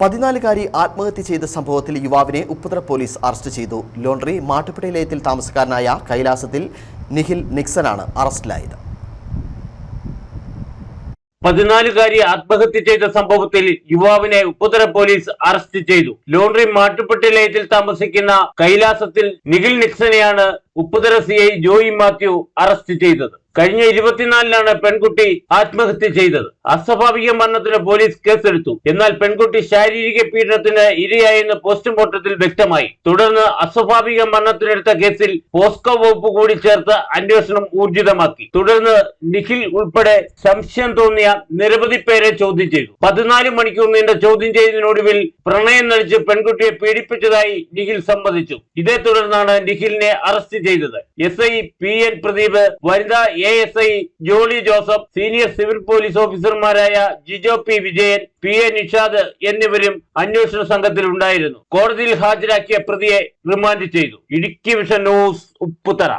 പതിനാലുകാരി ആത്മഹത്യ ചെയ്ത സംഭവത്തിൽ യുവാവിനെ ഉപ്പുതറ പോലീസ് അറസ്റ്റ് ചെയ്തു. ലോണ്ടറി ലയത്തിൽ താമസക്കാരനായ കൈലാസത്തിൽ നിഖിൽ നിക്സനാണ് അറസ്റ്റിലായത്. പതിനാലുകാരി ആത്മഹത്യ ചെയ്ത സംഭവത്തിൽ യുവാവിനെ ഉപ്പുതറ പോലീസ് അറസ്റ്റ് ചെയ്തു. ലോണ്ടറി മാട്ടുപ്പെട്ടി ലയത്തിൽ താമസിക്കുന്ന കൈലാസത്തിൽ Nikhil നിക്സനെയാണ് Upputhara C I Joy Mathew arrest ചെയ്തത്. കഴിഞ്ഞ ഇരുപത്തിനാലിനാണ് പെൺകുട്ടി ആത്മഹത്യ ചെയ്തത്. അസ്വാഭാവിക മരണത്തിന് പോലീസ് കേസെടുത്തു. എന്നാൽ പെൺകുട്ടി ശാരീരിക പീഡനത്തിന് ഇരയായെന്ന് പോസ്റ്റ്മോർട്ടത്തിൽ വ്യക്തമായി. തുടർന്ന് അസ്വാഭാവിക മരണത്തിനെടുത്ത കേസിൽ പോസ്കോ വകുപ്പ് കൂടി ചേർത്ത് അന്വേഷണം ഊർജിതമാക്കി. തുടർന്ന് നിഖിൽ ഉൾപ്പെടെ സംശയം തോന്നിയ നിരവധി പേരെ ചോദ്യം ചെയ്തു. പതിനാല് മണിക്കൂർ നീണ്ട ചോദ്യം ചെയ്തതിനൊടുവിൽ പ്രണയം നടിച്ച് പെൺകുട്ടിയെ പീഡിപ്പിച്ചതായി നിഖിൽ സമ്മതിച്ചു. ഇതേ തുടർന്നാണ് നിഖിലിനെ അറസ്റ്റ് ചെയ്തത്. S I P N Pradeep വനിതാ A S I Jolly Joseph senior civil police ഓഫീസർമാരായ Jijo P Vijayan P A Nishad എന്നിവരും അന്വേഷണ സംഘത്തിൽ ഉണ്ടായിരുന്നു. കോടതിയിൽ ഹാജരാക്കിയ പ്രതിയെ റിമാൻഡ് ചെയ്തു. Idukki vision news Upputhara.